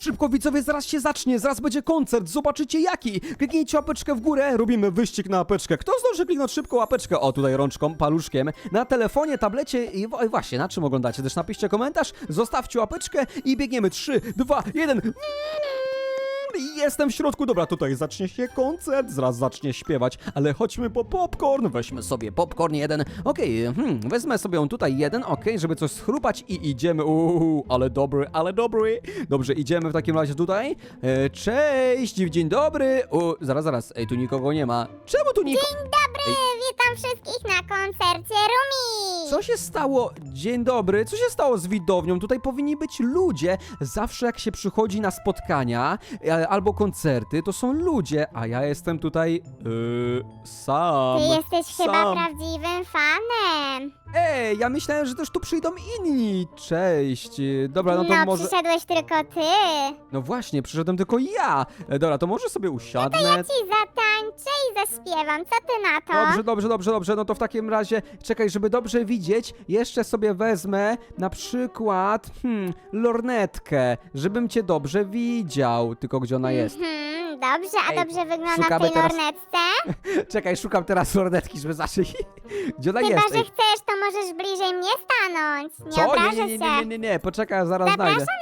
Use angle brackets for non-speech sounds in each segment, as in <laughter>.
Szybko widzowie, zaraz się zacznie, zaraz będzie koncert, zobaczycie jaki. Kliknijcie łapeczkę w górę, robimy wyścig na łapeczkę. Kto zdąży kliknąć szybko łapeczkę? O, tutaj rączką, paluszkiem, na telefonie, tablecie i właśnie, na czym oglądacie? Też napiszcie komentarz, zostawcie łapeczkę i biegniemy. 3, 2, 1. Jestem w środku, dobra, tutaj zacznie się koncert, zaraz zacznie śpiewać, ale chodźmy po popcorn, weźmy sobie popcorn jeden, okej, hmm, wezmę sobie tutaj jeden, okej, żeby coś schrupać i idziemy, uuu, ale dobry, ale dobry, dobrze, idziemy w takim razie tutaj, e, cześć, dzień dobry, u, zaraz, zaraz, ej, tu nikogo nie ma, czemu tu nikogo, Dzień dobry, witam wszystkich na koncercie Rumi. co się stało, dzień dobry, co się stało z widownią, tutaj powinni być ludzie, zawsze jak się przychodzi na spotkania, e, albo koncerty, to są ludzie, a ja jestem tutaj, yy, sam, Ty jesteś chyba sam. prawdziwym fanem. Ej, ja myślałem, że też tu przyjdą inni. Cześć. E, Dobra, no to może. przyszedłeś tylko ty. No właśnie, przyszedłem tylko ja. E, Dobra, to może sobie usiadnę. Ja ci zatańczę i zaśpiewam. Co ty na to? Dobrze, dobrze, dobrze, dobrze. No to w takim razie, czekaj, żeby dobrze widzieć, jeszcze sobie wezmę na przykład, hmm, lornetkę, żebym cię dobrze widział. Tylko gdzie ona jest? Hmm, dobrze, a Ej, dobrze wygląda w szukamy tej teraz- lornetce? <laughs> Czekaj, szukam teraz lornetki, żeby zacząć. <laughs> Gdzie ona Chyba, jest? że Ej, chcesz, to możesz bliżej mnie stanąć. Nie Co? obrażę Nie, nie, nie, się. nie, nie, nie, poczekaj, zaraz znajdę. Zapraszam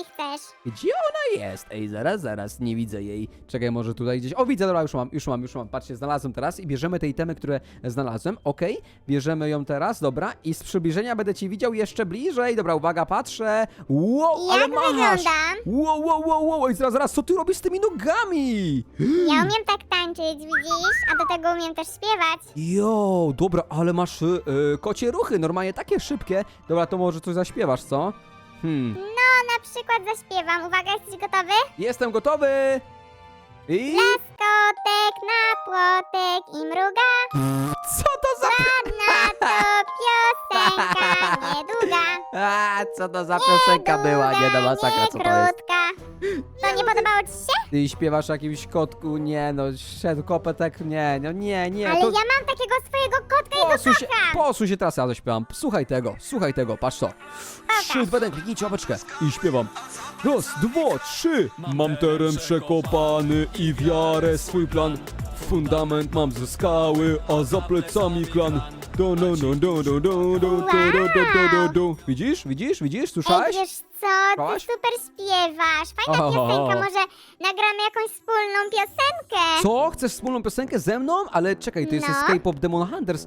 jeśli chcesz. Gdzie ona jest? Ej, zaraz, zaraz, nie widzę jej. Czekaj, może tutaj gdzieś. O, widzę, dobra, już mam, już mam, już mam. Patrzcie, znalazłem teraz i bierzemy te itemy, które znalazłem. Okej, bierzemy ją teraz, dobra. I z przybliżenia będę ci widział jeszcze bliżej. Dobra, uwaga, patrzę. Wow, ale Jak masz! wyglądam? Wow, wow, wow, wow. Ej, zaraz, zaraz, co ty robisz z tymi nogami? Ja umiem tak tańczyć, widzisz? A do tego umiem też śpiewać. Jo, dobra, ale masz y, y, kocie ruchy, normalnie takie szybkie. Dobra, to może coś zaśpiewasz, co? Hmm, No, na przykład zaśpiewam. Uwaga, jesteś gotowy? jestem gotowy! I... Kotek na płotek i mruga. Co to za... Ładna to piosenka, <laughs> niedługa. A, co to za piosenka była? Nie no, masakra, co to jest? krótka. To nie podobało ci się? Ty śpiewasz o jakimś kotku, nie no, szedł kopetek, nie, no nie, nie, Ale to... ja mam takiego swojego kotka i go Posuń się, kocham. posuń się teraz, ja zaśpiewam. Słuchaj tego, słuchaj tego, patrz to. Trzy, dwa, jeden, kliknijcie łapeczkę i śpiewam. Raz, dwa, trzy. Mam teren przekopany i wiarę swój plan. Fundament mam ze skały, a za plecami klan. Do, do, do, do, do, do, do, do, do, do, do, do. Widzisz, widzisz, widzisz, Ej, słyszałeś? wiesz co, ty super śpiewasz. Fajna Oho. piosenka, może nagramy jakąś wspólną piosenkę. Co? Chcesz wspólną piosenkę ze mną? Ale czekaj, to jest No. Escape of Demon Hunters.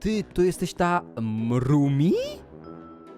Ty, to jesteś ta Mrumi?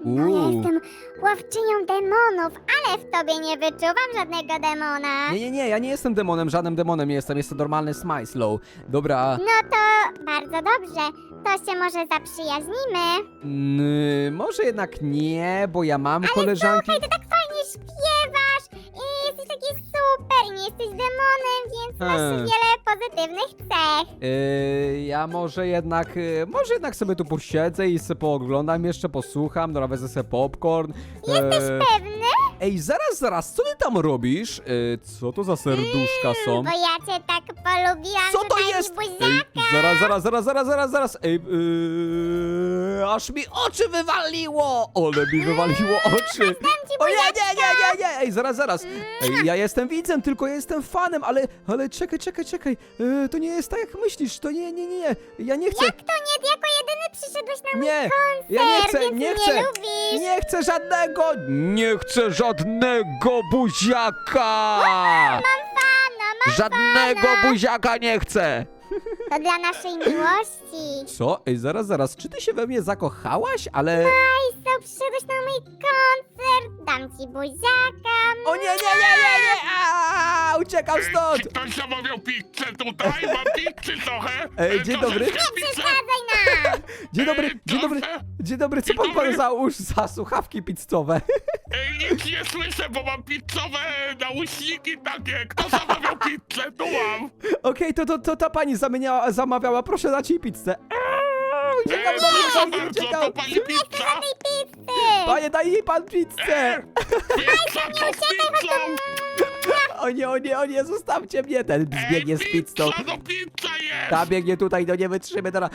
No ja jestem łowczynią demonów, ale w tobie nie wyczuwam żadnego demona. Nie, nie, nie, ja nie jestem demonem, żadnym demonem nie jestem, jestem normalny Smyslow. Dobra, No to bardzo dobrze. To się może zaprzyjaźnimy. mm, może jednak nie, bo ja mam koleżanki... Słuchaj, ty tak fajnie śpiewasz i jesteś taki super, nie jesteś demonem, więc masz Hmm. wiele pozytywnych cech. Yy, ja może jednak, yy, może jednak sobie tu posiedzę i sobie pooglądam jeszcze, posłucham, dobra, wezmę sobie popcorn. Jesteś Yy, pewny? Ej, zaraz, zaraz, co ty tam robisz? Yy, co to za serduszka są? Bo ja cię tak polubiłam, Co że to daj mi jest? buziaka. Zaraz, zaraz, zaraz, zaraz, zaraz, zaraz. Ej, yy, aż mi oczy wywaliło! Ole mi wywaliło oczy. ci O nie, nie, nie, nie, nie! Ej, zaraz, zaraz. Ej, ja jestem widzem, tylko ja jestem fanem, ale, ale czekaj, czekaj, czekaj. Yy, to nie jest tak, jak myślisz. To nie, nie, nie, nie. Ja nie chcę. Jak to nie? Jako jedyny przyszedłeś na mój Nie, koncert, ja nie chcę, więc nie mnie chcę. lubisz. Nie chcę żadnego, nie chcę żadnego buziaka. Mam fana, mam Żadnego buziaka nie chcę. To dla naszej miłości. Co? Ej, zaraz, zaraz, czy ty się we mnie zakochałaś? Ale... Co, przyszedłeś na mój koncert, dam ci buziaka. O nie, nie, nie, nie, nie! Aaaa, uciekam Czy stąd! ktoś zamawiał pizzę tutaj? Mam pizzy trochę. Ej, dzień troszeczkę dobry. pizzy. Przeszkadzaj nam. Dzień dobry, dzień dobry, dzień dobry, co pan pan załóż za słuchawki pizzowe? Ej, nic nie słyszę, bo mam pizzowe nauśniki takie. Kto zamawiał pizzę? Tu mam. Okej, to, to, to ta pani zamieniała, zamawiała, proszę dać jej pizzę. Aaaa, uciekam, Ej, do proszę bardzo, uciekam! to pani pizza. Pizzy. Panie, daj jej pan pizzę! Pizza z pizzą. O nie, o nie, o nie, zostawcie mnie, ten Ej, zbiegnie z pizzą. pizza, no pizza biegniesz? Ta biegnie tutaj, no nie wytrzymy, dobra.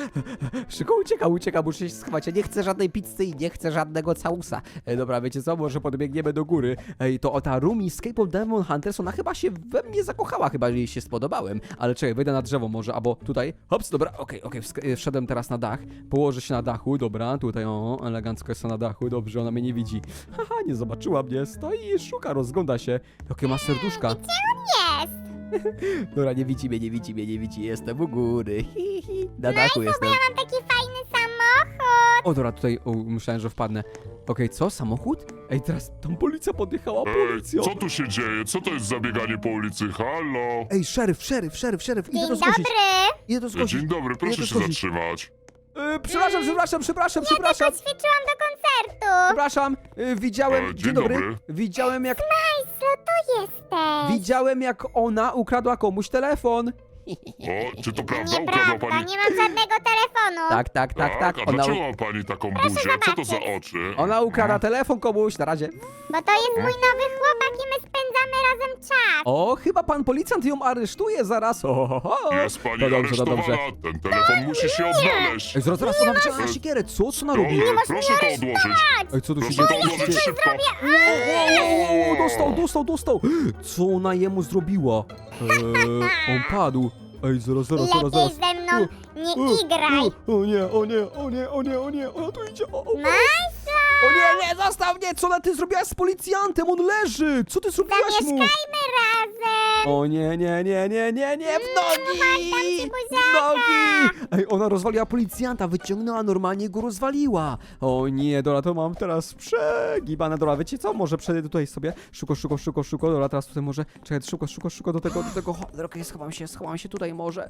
Szybko ucieka, ucieka, muszę się schować. Ja nie chcę żadnej pizzy i nie chcę żadnego całusa. E, dobra, wiecie co, może podbiegniemy do góry. Ej, to o ta Rumi z Cape of Demon Hunters, ona chyba się we mnie zakochała, chyba jej się spodobałem. Ale czekaj, wejdę na drzewo może, albo tutaj. Hops, dobra, okej, okej, wsk- e, wszedłem teraz na dach. Położę się na dachu, dobra, tutaj o, elegancko jest na dachu, dobrze, ona mnie nie widzi. Haha, nie zobaczyła mnie, stoi i szuka, rozgląda się. Jakie ma serduszka. Jest! <laughs> Dobra, nie widzi mnie, nie widzi mnie, nie widzi, jestem u góry. <laughs> Hi, hi. Na dachu jestem. Mam taki fajny samochód! O, dobra, tutaj o, myślałem, że wpadnę. Okej, co? Samochód? Ej, teraz tam policja podjechała, Ej, policja! co tu się dzieje? Co to jest za bieganie po ulicy? Halo? Ej, szeryf, szeryf, szeryf, szeryf, idę Dzień to zgłosić. dobry! Idę to zgłosić. Dzień dobry, proszę się zgłosić. zatrzymać. E, przepraszam, przepraszam, przepraszam, przepraszam, Ćwiczyłam do koncertu! przepraszam. E, widziałem, E, dzień, dzień dobry. dobry. Widziałem jak, to jesteś? widziałem jak ona ukradła komuś telefon. O, czy to prawda? Ukradła Nieprawda, pani... nie mam żadnego telefonu! Tak, tak, tak, tak. A Ona, dlaczego ma pani taką buzię? Co to za oczy? ona ukradła telefon komuś, na razie. Bo to jest mój nowy chłopak i spędzamy razem czas! O, chyba pan policjant ją aresztuje zaraz. O, ho, ho. Jest pani to dobrze, to aresztowana. dobrze. Ten telefon musi się odnaleźć. Ej, zaraz, zaraz ona wyciąga siekierę. Co? Co ona robi? Dobrze, proszę to odłożyć. Ej, co tu się Proszę dzieje? to odłożyć szybko. O, dostał, dostał, dostał! Co ona jemu zrobiła? Eee, on padł. Ej, zaraz, zaraz, zaraz, Lepiej zaraz. ze mną nie O, igraj! O, o nie, o nie, o nie, o nie, o nie, ona tu idzie. O, o, o. o nie, nie, zostaw mnie! Co ona ty zrobiłaś z policjantem? On leży! Co ty zrobiłaś mu? Zamieszkajmy razem! O nie, nie, nie, nie, nie, nie, w nogi! ci W nogi! Ej, ona rozwaliła policjanta, wyciągnęła, normalnie go rozwaliła. O nie, dobra, to mam teraz przegibane. Dobra, wiecie co? Może przejdę tutaj sobie. Szuko, szuko, szuko, szuko. Dobra, teraz tutaj może. Czekaj, szuko, szuko, szuko do tego, do tego. Ho, okej, schowam się, schowam się tutaj może.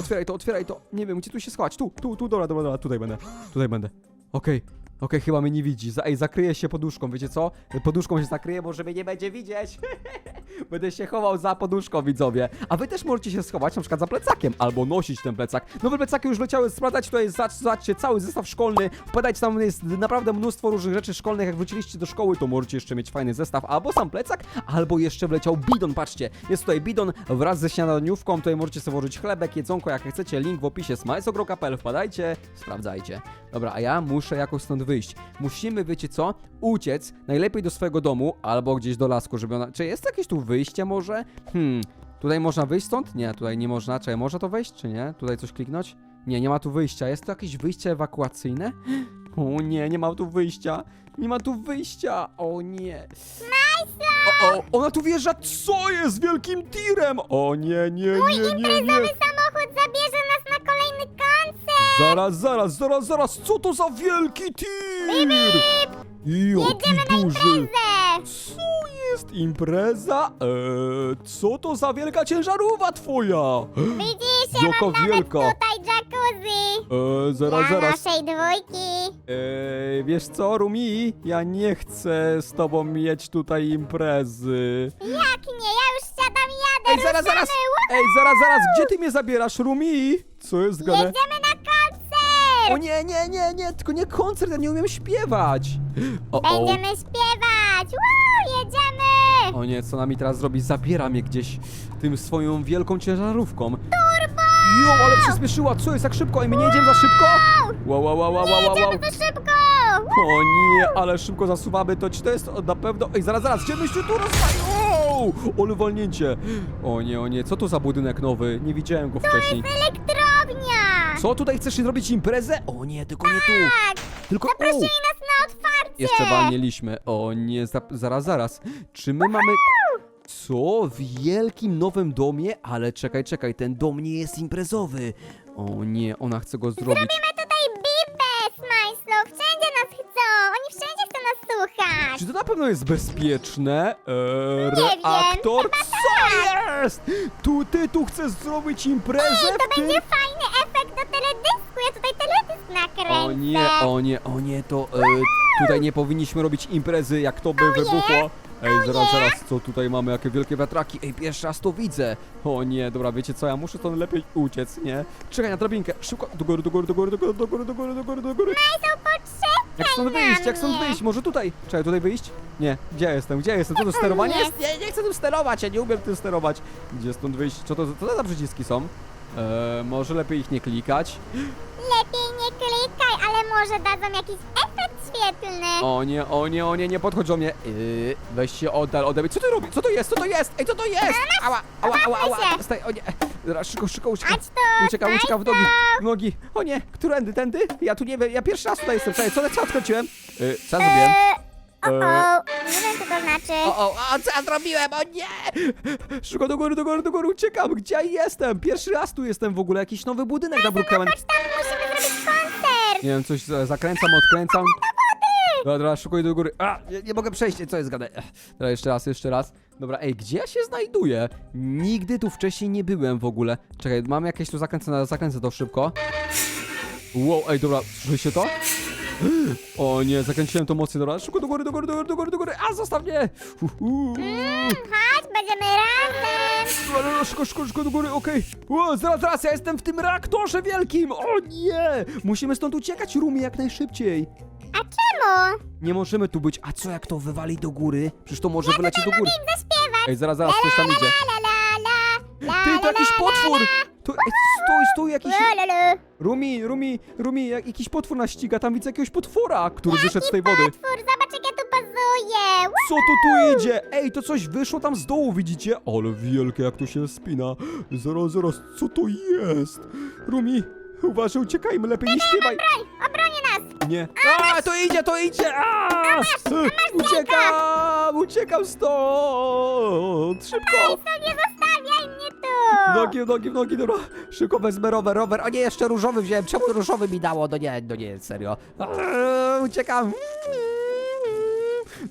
Otwieraj to, otwieraj to. Nie wiem, gdzie tu się schować. Tu, tu, tu, dobra, dobra, dobra, tutaj będę. Tutaj będę. Okej. Okej, chyba mnie nie widzi. Za, ej, zakryję się poduszką, wiecie co? Poduszką się zakryję, może mnie nie będzie widzieć. <laughs> Będę się chował za poduszką, widzowie. A wy też możecie się schować na przykład za plecakiem, albo nosić ten plecak. Nowe plecaki już leciały sprawdzać, tutaj zacz- zobaczcie, cały zestaw szkolny. Wpadajcie, tam jest naprawdę mnóstwo różnych rzeczy szkolnych. Jak wróciliście do szkoły, to możecie jeszcze mieć fajny zestaw, albo sam plecak, albo jeszcze wleciał bidon, patrzcie. Jest tutaj bidon wraz ze śniadaniówką, tutaj możecie sobie włożyć chlebek, jedzonko, jak chcecie. Link w opisie smajsogro.pl, wpadajcie, sprawdzajcie. Dobra, a ja muszę jakoś stąd wyjść. Musimy, wiecie co, uciec najlepiej do swojego domu, albo gdzieś do lasku, żeby ona... Czy jest jakieś tu wyjście może? Hmm, tutaj można wyjść stąd? Nie, tutaj nie można. Czy można to wejść, czy nie? Tutaj coś kliknąć? Nie, nie ma tu wyjścia. Jest tu jakieś wyjście ewakuacyjne? <gasps> O nie, nie ma tu wyjścia. Nie ma tu wyjścia. O nie. O, o, ona tu wjeżdża. Co jest wielkim tirem? O nie, nie, nie, nie, nie. Samochód zabierze Zaraz, zaraz, zaraz, zaraz. Co to za wielki tir? Jaki duży. Ze! Co jest impreza? Eee, co to za wielka ciężarówka twoja? Widzisz, ja Jaka mam nawet wielka. tutaj jacuzzi! Eee, zaraz, Dla zaraz. naszej dwójki! Eee, wiesz co, Rumi? Ja nie chcę z tobą mieć tutaj imprezy. Jak nie, ja już siadam i jadę! Ej, zaraz, zaraz! Ej, zaraz, zaraz! Gdzie ty mnie zabierasz, Rumi? Co jest grane? Jedziemy na koncert! O nie, nie, nie, nie, tylko nie koncert, ja nie umiem śpiewać. O, o. Będziemy śpiewać! Woo, jedziemy! O nie, co nami teraz zrobi? Zabiera mnie gdzieś tym swoją wielką ciężarówką. Turbo! Jo, ale przyspieszyła, co jest tak szybko? Ej, my nie jedziemy za szybko? Wow, wow, wow, wow, wow, wow. Jedziemy za szybko! O nie, ale szybko zasuwamy, to czy to jest na pewno... Ej, zaraz, zaraz, gdzie myście tu rozwali? Wow, ale walnięcie. O nie, o nie, co to za budynek nowy? Nie widziałem go wcześniej. Elektrownia! Co, tutaj chcesz zrobić imprezę? O nie, tylko nie tu. Tak! Tylko... O, Prosili nas na otwarcie! jeszcze walnieliśmy. O nie, za, zaraz, zaraz. Czy my mamy... Co? W wielkim nowym domie? Ale czekaj, czekaj, ten dom nie jest imprezowy. O nie, ona chce go zrobić. Robimy tutaj bibę, Smajslo! Wszędzie nas chcą! Oni wszędzie chcą nas słuchać! Czy to na pewno jest bezpieczne? Eee, wiem, reaktor? Co jest? Tu ty tu chcesz zrobić imprezę To w tym? będzie fajny nakręcę! O nie, o nie, o nie, to e, tutaj nie powinniśmy robić imprezy, jak to by wybuchło. Ej, zaraz, zaraz, co tutaj mamy, jakie wielkie wiatraki. Ej, pierwszy raz to widzę. O nie, dobra, wiecie co, ja muszę stąd lepiej uciec, nie? Czekaj na drabinkę, szybko, do góry, do góry, do góry, do góry, do góry, do góry, do góry, do góry. Poczekaj Jak stąd na wyjść, jak stąd mnie. wyjść, może tutaj? Czekaj, tutaj wyjść? Nie, gdzie ja jestem, gdzie ja jestem, co to sterowanie jest? Nie, nie chcę tu sterować, ja nie umiem tym sterować. Gdzie stąd wyjść, co to, co to za przyciski są? Eee, może lepiej ich nie klikać? Lepiej nie klikaj, ale może dadzą jakiś efekt świetlny. O nie, o nie, o nie, nie podchodź do mnie. Yy, weź się oddal ode mnie. Co ty robisz? Co to jest? Co to jest? Ej, co to jest? Ała, ała, ała, ała. się. Staj, o nie. Dobra, szybko, szybko, uciekam. Chodź tu, Uciekam, staj uciekam w nogi, w nogi. O nie, którędy, tędy? Ja tu nie wiem, ja pierwszy raz tutaj jestem. Czekaj, co, co odkręciłem? Yy, co ja zrobiłem? Eee, o, o, nie wiem co to znaczy. O, o, a co ja zrobiłem? O nie! Szybko do góry, do góry, do góry, uciekam. Gdzie ja jestem? Pierwszy raz tu jestem w ogóle. Jakiś nowy budynek na Brookhaven. Chodź tam. Nie wiem, coś zakręcam, odkręcam. Dobra, idę do góry. A, nie, nie mogę przejść, co jest? Ech, Dobra, jeszcze raz, jeszcze raz. Dobra, ej, gdzie ja się znajduję? Nigdy tu wcześniej nie byłem w ogóle. Czekaj, mam jakieś tu zakręcone, zakręcę to szybko. Wow, ej, dobra, słyszycie to? O nie, zakręciłem to mocno, dobra, szybko do góry, do góry, do góry, do góry, do góry, a zostaw mnie! Uhu. Chodź, będziemy razem. Dobra, Szybko, szybko, szybko do góry, okej. O, zaraz, zaraz, ja jestem w tym reaktorze wielkim! O nie! Musimy stąd uciekać, Rumi, jak najszybciej. A czemu? Nie możemy tu być. A co jak to wywali do góry? Przecież to może wylecieć do góry. Zaśpiewać. Ej, zaraz, zaraz, coś tam idzie. La, la, la, la, Ty, to jakiś potwór! To, ej, stój, stój, jakiś... Rumi, Rumi, Rumi, jak, jakiś potwór nas ściga. Tam widzę jakiegoś potwora, który wyszedł z tej wody. Potwór, zobacz jak ja tu bazuję. Ła, Co tu tu idzie? Ej, to coś wyszło tam z dołu, widzicie? Ale wielkie, jak to się spina. Zaraz, zaraz, co to jest? Rumi, uważaj, uciekajmy, lepiej nie śpiewaj. Obronię nas. Nie. A, to idzie, to idzie! A! Uciekam! Uciekam stąd! Szybko! To nie tu. Nogi, nogi, nogi, dobra. Szybko wezmę rower, rower. O nie, jeszcze różowy wziąłem. Czemu różowy mi dało? No nie, no nie, serio. A, uciekam.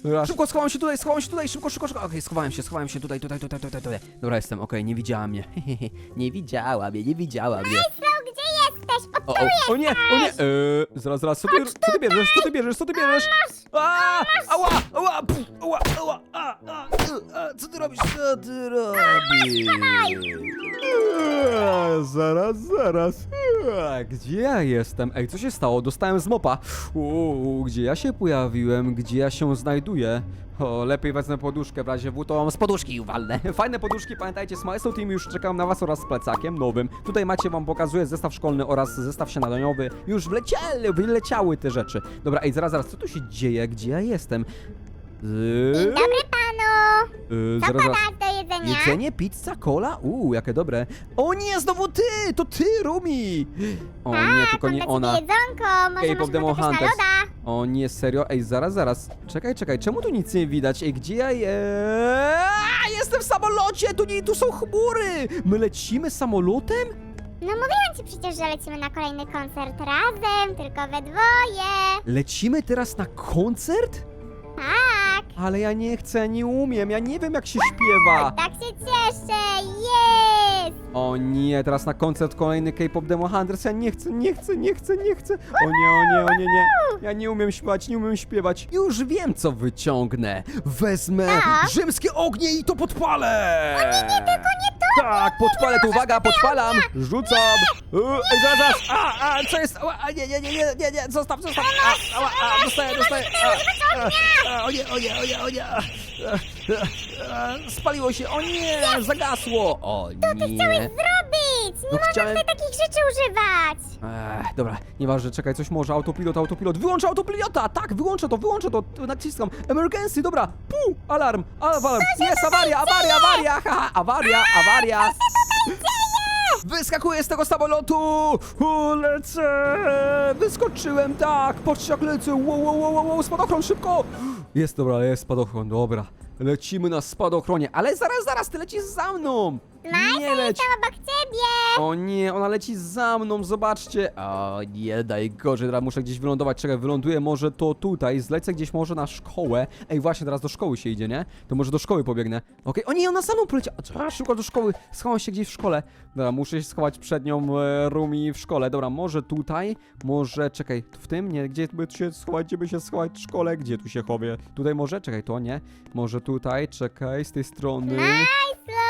Dobra, szybko schowałem się tutaj, schowałem się tutaj, szybko, szybko, szybko. Okej, schowałem się, schowałem się tutaj, tutaj, tutaj, tutaj, tutaj. Dobra, jestem, okej, nie widziała mnie. <laughs> nie widziała mnie, nie widziała mnie. Slow, gdzie jesteś? O, O, o, o nie, o nie. Eee, zaraz, zaraz, co ty, co ty bierzesz, co ty bierzesz, co ty bierzesz? A, ała, ała, pff, co ty robisz, co ty robisz? Zaraz, zaraz. Gdzie ja jestem? Ej, co się stało? Dostałem z mopa. Uuu, gdzie ja się pojawiłem? Gdzie ja się znajduję? O, lepiej wezmę poduszkę, w razie W to mam z poduszki walnę. <laughs> Fajne poduszki, pamiętajcie, z Maestro Team już czekam na was oraz z plecakiem nowym. Tutaj macie, wam pokazuję zestaw szkolny oraz zestaw śniadaniowy. Już wleciały, wyleciały te rzeczy. Dobra, ej, zaraz, zaraz, co tu się dzieje? Gdzie ja jestem? Yy, Dzień dobry panu. yy, Co zaraz, zaraz. podać do jedzenia? Jedzenie, pizza, cola? Uuu, jakie dobre. O nie, znowu ty! To ty, Rumi! O nie, tylko nie ona. ciebie jedzonko, może Ej, masz Demon ochotę też na Hunters. loda? O nie, serio? Ej, zaraz, zaraz. Czekaj, czekaj, czemu tu nic nie widać? Ej, gdzie ja je... Jestem w samolocie! Tu nie, tu są chmury! My lecimy samolotem? No mówiłam ci przecież, że lecimy na kolejny koncert razem, tylko we dwoje. Lecimy teraz na koncert? Tak, Ale ja nie chcę, nie umiem, ja nie wiem jak się śpiewa. <laughs> tak się cieszę, jest! O nie, teraz na koncert kolejny K-pop Demo Hunters. Ja nie chcę, nie chcę, nie chcę, nie chcę. O nie, o nie, o nie, nie. Ja nie umiem śpiewać, nie umiem śpiewać. Już wiem, co wyciągnę. Wezmę rzymskie ognie i to podpalę. O nie, nie, tylko nie. Tak, podpalę to, uwaga, podpalam. Rzucam. E, Ej, zaraz, zaraz. A, a, co jest? Ała, A, nie, nie, nie, nie, nie, nie, zostaw, zostaw. A, ała, a, dostaję, dostaję. A, a, a, O nie, o nie, o nie, o nie. A, a, a, Spaliło się, o nie, zagasło. O nie. Zrobić! Nie No można chciałem- tutaj takich rzeczy używać! Ech, dobra, nieważne, czekaj, coś może, autopilot, autopilot, wyłączę autopilota, tak, wyłączę to, wyłączę to, t- naciskam, emergency, dobra, pu, alarm, alarm, jest awaria, awaria, awaria, haha, awaria, awaria. Wyskakuję z tego samolotu! U, lecę! Wyskoczyłem, tak! Patrzcie jak lecę! Wow, wow, wow, wow, wow, spadochron, szybko! Jest, dobra, jest spadochron, dobra. Lecimy na spadochronie, ale zaraz, zaraz, ty lecisz za mną! Nie leć! Jestem obok ciebie! O nie, ona leci za mną, zobaczcie. O nie, najgorzej, teraz muszę gdzieś wylądować. Czekaj, wyląduję może to tutaj, zlecę gdzieś może na szkołę. Ej, właśnie, teraz do szkoły się idzie, nie? To może do szkoły pobiegnę. Okej, o nie, ona za mną poleciała. Trzeba szybko do szkoły, schowam się gdzieś w szkole. Dobra, muszę się schować przed nią e, Rumi w szkole. Dobra, może tutaj, może, czekaj, tu w tym? Nie, gdzie by się schować, gdzie by się schować w szkole? Gdzie tu się chowie? Tutaj może? Czekaj, to nie. Może tutaj, czekaj, z tej strony. Nice!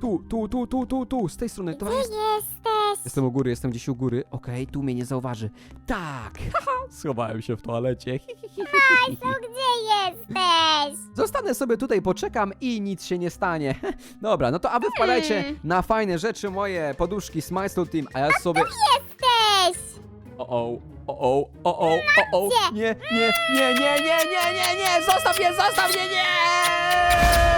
Tu, tu, tu, tu, tu, tu, z tej strony. To Gdzie jest jesteś? Jestem u góry, jestem gdzieś u góry. Okej, tu mnie nie zauważy. Tak! Haha, <laughs> schowałem się w toalecie. Hi, hi, hi, hi, hi, hi. To gdzie jesteś? Zostanę sobie tutaj, poczekam i nic się nie stanie. <laughs> Dobra, no to a wy wpadajcie Hmm. na fajne rzeczy moje, poduszki Smile Team, a ja sobie... Jesteś! O, o, o, o, o, o, o, nie, nie, nie, nie, nie, nie, nie, nie, zostaw mnie, zostaw mnie, nie!